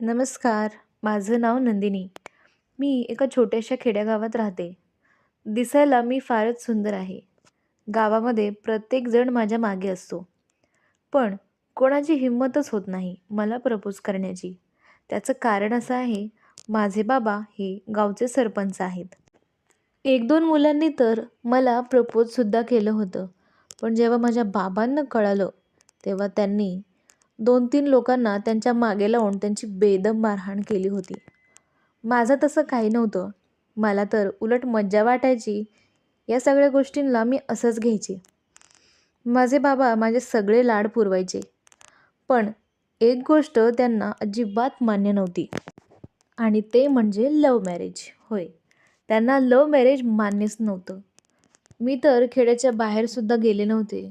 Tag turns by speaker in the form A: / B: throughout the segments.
A: नमस्कार माझं नाव नंदिनी. मी एका छोट्याशा खेड्यागावात राहते. दिसायला मी फारच सुंदर आहे. गावामध्ये प्रत्येकजण माझ्या मागे असतो. पण कोणाची हिंमतच होत नाही मला प्रपोज करण्याची. त्याचं कारण असं आहे माझे बाबा हे गावचे सरपंच आहेत. एक दोन मुलांनी तर मला प्रपोजसुद्धा केलं होतं. पण जेव्हा माझ्या बाबांना कळालं तेव्हा त्यांनी दोन तीन लोकांना त्यांच्या मागे लावून त्यांची बेदम मारहाण केली होती. माझं तसं काही नव्हतं. मला तर उलट मज्जा वाटायची. या सगळ्या गोष्टींना मी असंच घ्यायचे. माझे बाबा माझे सगळे लाड पुरवायचे. पण एक गोष्ट त्यांना अजिबात मान्य नव्हती. आणि ते म्हणजे लव मॅरेज. होय. त्यांना लव मॅरेज मान्यच नव्हतं. मी तर खेड्याच्या बाहेरसुद्धा गेले नव्हते.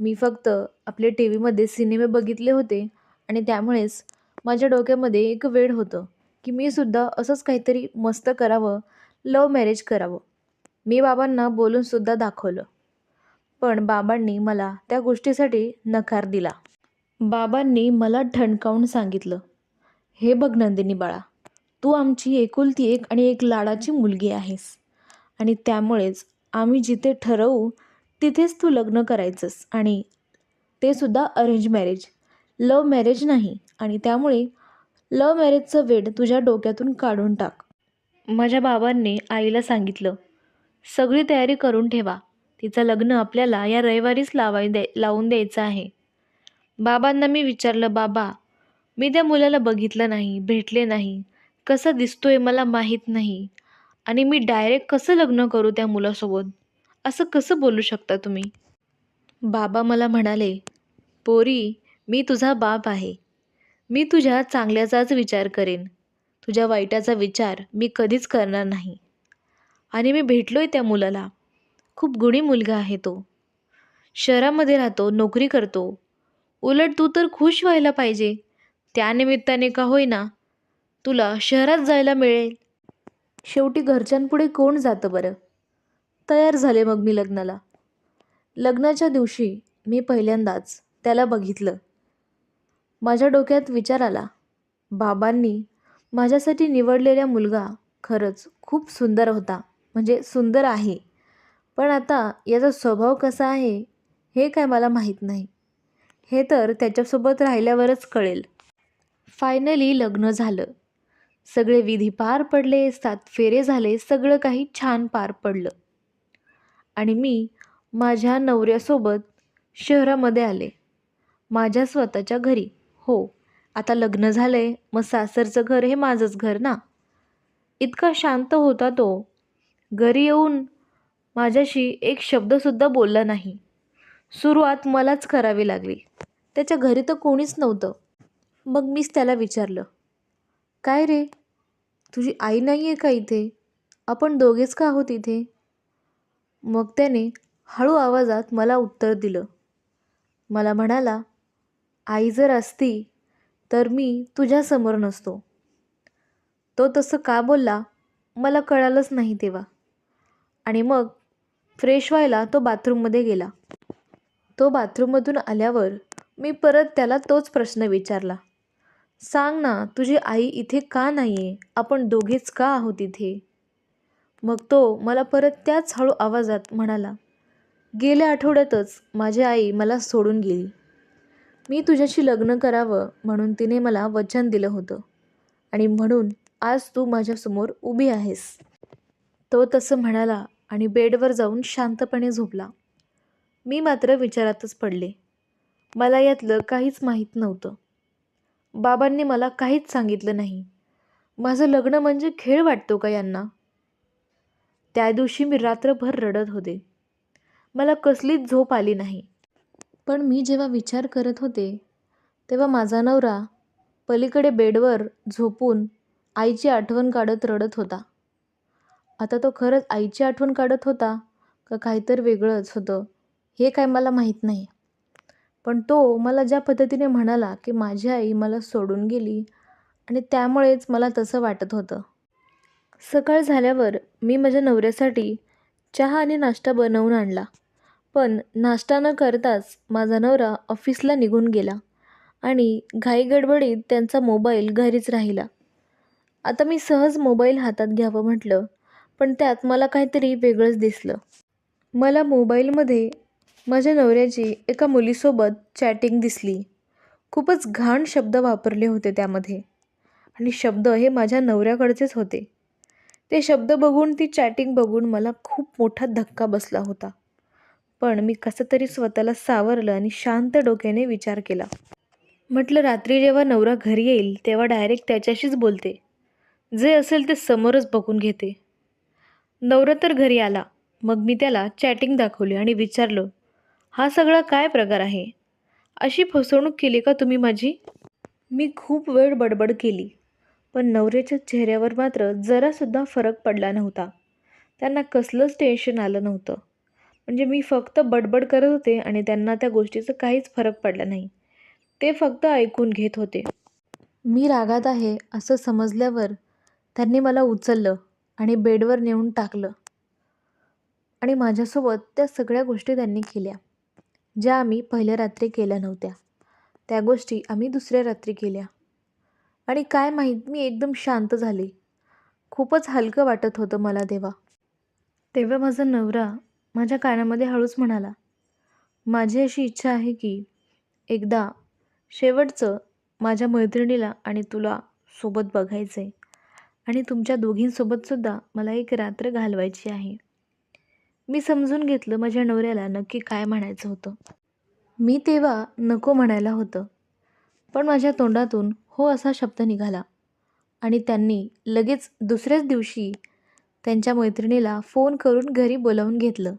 A: मी फक्त आपले टी व्हीमध्ये सिनेमे बघितले होते आणि त्यामुळेच माझ्या डोक्यामध्ये एक वेळ होतं की मी सुद्धा असंच काहीतरी मस्त करावं लव मॅरेज करावं. मी बाबांना बोलूनसुद्धा दाखवलं. पण बाबांनी मला त्या गोष्टीसाठी नकार दिला. बाबांनी मला ठणकावून सांगितलं हे बघ नंदिनी बाळा तू आमची एकुलती एक आणि एक लाडाची मुलगी आहेस आणि त्यामुळेच आम्ही जिथे ठरवू तिथेच तू लग्न करायचंस आणि ते सुद्धा अरेंज मॅरेज लव मॅरेज नाही आणि त्यामुळे लव मॅरेजचं वेड तुझ्या डोक्यातून काढून टाक. माझ्या बाबांनी आईला सांगितलं सगळी तयारी करून ठेवा. तिचं लग्न आपल्याला या रविवारीच लावाय द्या लावून द्यायचं आहे. बाबांना मी विचारलं बाबा मी त्या मुलाला बघितलं नाही भेटले नाही. कसं दिसतोय मला माहीत नाही. आणि मी डायरेक्ट कसं लग्न करू त्या मुलासोबत? असं कसं बोलू शकता तुम्ही? बाबा मला म्हणाले पोरी मी तुझा बाप आहे. मी तुझ्या चांगल्याचाच विचार करेन. तुझ्या वाईटाचा विचार मी कधीच करणार नाही. आणि मी भेटलो आहे त्या मुलाला. खूप गुणी मुलगा आहे तो. शहरामध्ये राहतो नोकरी करतो. उलट तू तर खुश व्हायला पाहिजे. त्यानिमित्ताने का होईना तुला शहरात जायला मिळेल. शेवटी घरच्यांपुढे कोण जातं बरं? तयार झाले मग मी लग्नाला. लग्नाच्या दिवशी मी पहिल्यांदाच त्याला बघितलं. माझ्या डोक्यात विचार आला बाबांनी माझ्यासाठी निवडलेला मुलगा खरंच खूप सुंदर होता म्हणजे सुंदर आहे. पण आता याचा स्वभाव कसा आहे हे काय मला माहीत नाही. हे तर त्याच्यासोबत राहिल्यावरच कळेल. फायनली लग्न झालं. सगळे विधी पार पडले सात फेरे झाले सगळं काही छान पार पडलं. आणि मी माझ्या नवऱ्यासोबत शहरामध्ये आले. माझ्या स्वतःच्या घरी. हो आता लग्न झालं आहे मग सासरचं घर हे माझंच घर ना? इतका शांत होता तो. घरी येऊन माझ्याशी एक शब्दसुद्धा बोलला नाही. सुरुवात मलाच करावी लागली. त्याच्या घरी तर कोणीच नव्हतं. मग मीच त्याला विचारलं काय रे? तुझी आई नाही आहे का इथे? आपण दोघेच का आहोत इथे? मग त्याने हळू आवाजात मला उत्तर दिलं. मला म्हणाला आई जर असती तर मी तुझ्यासमोर नसतो. तो तसं का बोलला मला कळालंच नाही तेव्हा. आणि मग फ्रेश व्हायला तो बाथरूममध्ये गेला. तो बाथरूममधून आल्यावर मी परत त्याला तोच प्रश्न विचारला. सांग ना तुझी आई इथे का नाही आहे आपण दोघेच का आहोत इथे? मग तो मला परत त्याच हळू आवाजात म्हणाला गेल्या आठवड्यातच माझी आई मला सोडून गेली. मी तुझ्याशी लग्न करावं म्हणून तिने मला वचन दिलं होतं आणि म्हणून आज तू माझ्यासमोर उभी आहेस. तो तसं म्हणाला आणि बेडवर जाऊन शांतपणे झोपला. मी मात्र विचारातच पडले. मला यातलं काहीच माहीत नव्हतं. बाबांनी मला काहीच सांगितलं नाही. माझं लग्न म्हणजे खेळ वाटतो का यांना? त्या दिवशी मी रात्रभर रडत होते. मला कसलीच झोप आली नाही. पण मी जेव्हा विचार करत होते तेव्हा माझा नवरा पलीकडे बेडवर झोपून आईची आठवण काढत रडत होता. आता तो खरंच आईची आठवण काढत होता का काहीतरी वेगळंच होतं हे काय मला माहीत नाही. पण तो मला ज्या पद्धतीने म्हणाला की माझी आई मला सोडून गेली आणि त्यामुळेच मला तसं वाटत होतं. सकाळ झाल्यावर मी माझ्या नवऱ्यासाठी चहा आणि नाश्ता बनवून आणला. पण नाश्ता न करताच माझा नवरा ऑफिसला निघून गेला आणि घाईगडबडीत त्यांचा मोबाईल घरीच राहिला. आता मी सहज मोबाईल हातात घ्यावं म्हटलं पण त्यात मला काहीतरी वेगळंच दिसलं. मला मोबाईलमध्ये माझ्या नवऱ्याची एका मुलीसोबत चॅटिंग दिसली. खूपच घाण शब्द वापरले होते त्यामध्ये. आणि शब्द हे माझ्या नवऱ्याकडचेच होते. ते शब्द बघून ती चॅटिंग बघून मला खूप मोठा धक्का बसला होता. पण मी कसं तरी स्वतःला सावरलं आणि शांत डोक्याने विचार केला. म्हटलं रात्री जेव्हा नवरा घरी येईल तेव्हा डायरेक्ट त्याच्याशीच बोलते. जे असेल ते समोरच बघून घेते. नवरा तर घरी आला. मग मी त्याला चॅटिंग दाखवली आणि विचारलं हा सगळा काय प्रकार आहे? अशी फसवणूक केली का तुम्ही माझी? मी खूप वेळ बडबड केली. पण नवऱ्याच्या चेहऱ्यावर मात्र जरासुद्धा फरक पडला नव्हता. त्यांना कसलंच टेन्शन आलं नव्हतं. म्हणजे मी फक्त बडबड करत होते आणि त्यांना त्या गोष्टीचं काहीच फरक पडला नाही. ते फक्त ऐकून घेत होते. मी रागात आहे असं समजल्यावर त्यांनी मला उचललं आणि बेडवर नेऊन टाकलं. आणि माझ्यासोबत त्या सगळ्या गोष्टी त्यांनी केल्या ज्या आम्ही पहिल्या रात्री केल्या नव्हत्या. त्या गोष्टी आम्ही दुसऱ्या रात्री केल्या. आणि काय माहीत मी एकदम शांत झाले. खूपच हलकं वाटत होतं मला तेव्हा. तेव्हा माझा नवरा माझ्या कानामध्ये हळूच म्हणाला माझी अशी इच्छा आहे की एकदा शेवटचं माझ्या मैत्रिणीला आणि तुला सोबत बघायचं आहे आणि तुमच्या दोघींसोबतसुद्धा मला एक रात्र घालवायची आहे. मी समजून घेतलं माझ्या नवऱ्याला नक्की काय म्हणायचं होतं. मी तेव्हा नको म्हणायला होतं पण माझ्या तोंडातून हो असा शब्द निघाला. आणि त्यांनी लगेच दुसऱ्याच दिवशी त्यांच्या मैत्रिणीला फोन करून घरी बोलावून घेतलं.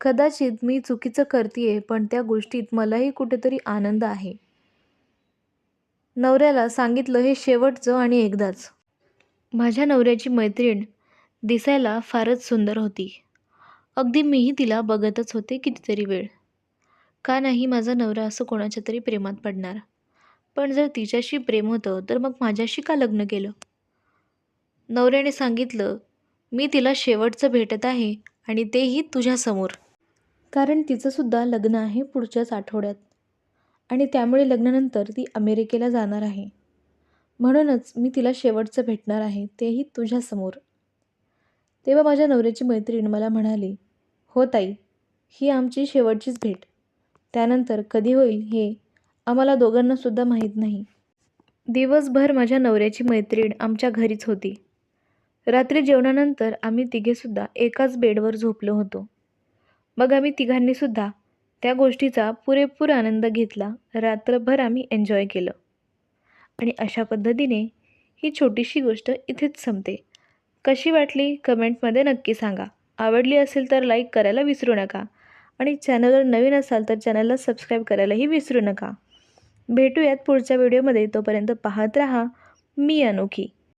A: कदाचित मी चुकीचं करते पण त्या गोष्टीत मलाही कुठेतरी आनंद आहे. नवऱ्याला सांगितलं हे शेवटचं आणि एकदाच. माझ्या नवऱ्याची मैत्रीण दिसायला फारच सुंदर होती. अगदी मीही तिला बघतच होते कितीतरी वेळ. का नाही माझा नवरा असं कोणाच्या तरी प्रेमात पडणार? पण जर तिच्याशी प्रेम होतं तर मग माझ्याशी का लग्न केलं? नवऱ्याने सांगितलं मी तिला शेवटचं भेटत आहे आणि तेही तुझ्यासमोर कारण तिचंसुद्धा लग्न आहे पुढच्याच आठवड्यात. आणि त्यामुळे लग्नानंतर ती अमेरिकेला जाणार आहे. म्हणूनच मी तिला शेवटचं भेटणार आहे तेही तुझ्यासमोर तेव्हा माझ्या नवऱ्याची मैत्रीण मला म्हणाली हो ताई ही आमची शेवटचीच भेट. त्यानंतर कधी होईल हे आम्हाला दोघांनासुद्धा माहीत नाही. दिवसभर माझ्या नवऱ्याची मैत्रीण आमच्या घरीच होती. रात्री जेवणानंतर आम्ही तिघेसुद्धा एकाच बेडवर झोपलो होतो. मग आम्ही तिघांनीसुद्धा त्या गोष्टीचा पुरेपूर आनंद घेतला. रात्रभर आम्ही एन्जॉय केलं. आणि अशा पद्धतीने ही छोटीशी गोष्ट इथेच संपते. कशी वाटली? कमेंटमध्ये नक्की सांगा. आवडली असेल तर लाईक करायला विसरू नका. आणि चॅनलवर नवीन असाल तर चॅनलला सबस्क्राईब करायलाही विसरू नका. भेटूयात पुढच्या व्हिडिओमध्ये. तोपर्यंत पाहत राहा. मी अनोखी.